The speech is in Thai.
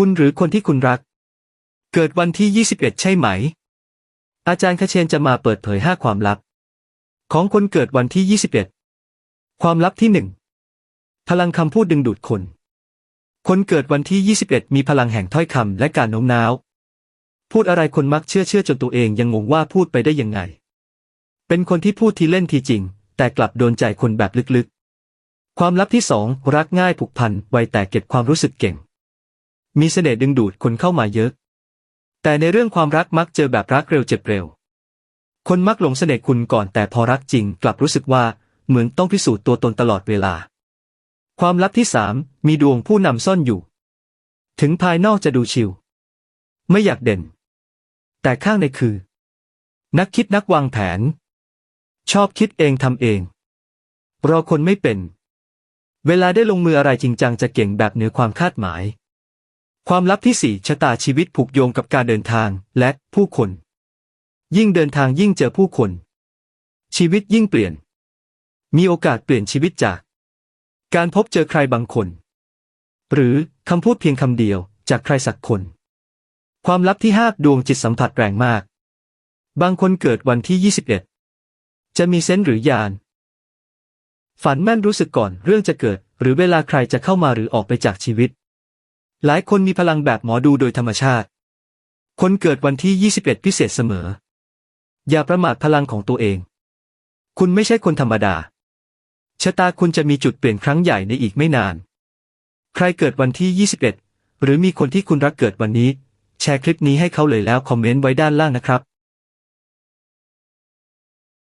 คุณหรือคนที่คุณรัก เกิดวันที่ 21 ใช่ไหม อาจารย์คเชนจะมาเปิดเผยห้าความลับ ของคนเกิดวันที่ 21 ความลับที่หนึ่งพลังคำพูดดึงดูดคน คนเกิดวันที่ 21 มีพลังแห่งถ้อยคำและการโน้มน้าว พูดอะไรคนมักเชื่อเชื่อจนตัวเองยังงงว่าพูดไปได้ยังไง เป็นคนที่พูดทีเล่นทีจริง แต่กลับโดนใจคนแบบลึกๆ ความลับที่สองรักง่ายผูกพันไวแต่เก็บความรู้สึกเก่ง มีเสน่ห์ดึงดูดคนเข้ามาเยอะ แต่ในเรื่องความรักมักเจอแบบรักเร็วเจ็บเร็ว คนมักหลงเสน่ห์คุณก่อนแต่พอรักจริงกลับรู้สึกว่าเหมือนต้องพิสูจน์ตัวตนตลอดเวลา ความลับที่สามมีดวงผู้นำซ่อนอยู่ ถึงภายนอกจะดูชิวไม่อยากเด่น แต่ข้างในคือ นักคิดนักวางแผน ชอบคิดเองทำเอง รอคนไม่เป็น เวลาได้ลงมืออะไรจริงจังจะเก่งแบบเหนือความคาดหมาย ความลับที่สี่ชะตาชีวิตผูกโยงกับการเดินทางและผู้คน ยิ่งเดินทางยิ่งเจอผู้คน ชีวิตยิ่งเปลี่ยน มีโอกาสเปลี่ยนชีวิตจาก การพบเจอใครบางคน หรือคำพูดเพียงคำเดียวจากใครสักคน ความลับที่ห้าดวงจิตสัมผัสแรงมาก บางคนเกิดวันที่ 21 จะมีเซนส์หรือญาณฝันแม่นรู้สึกก่อนเรื่องจะเกิด หรือเวลาใครจะเข้ามาหรือออกไปจากชีวิต หลายคนมีพลังแบบหมอดูโดยธรรมชาติ คนเกิดวันที่ 21 พิเศษเสมอ อย่าประมาทพลังของตัวเอง คุณไม่ใช่คนธรรมดา ชะตาคุณจะมีจุดเปลี่ยนครั้งใหญ่ในอีกไม่นาน ใครเกิดวันที่ 21 หรือมีคนที่คุณรักเกิดวันนี้ แชร์คลิปนี้ให้เขาเลยแล้วคอมเมนต์ไว้ด้านล่างนะครับ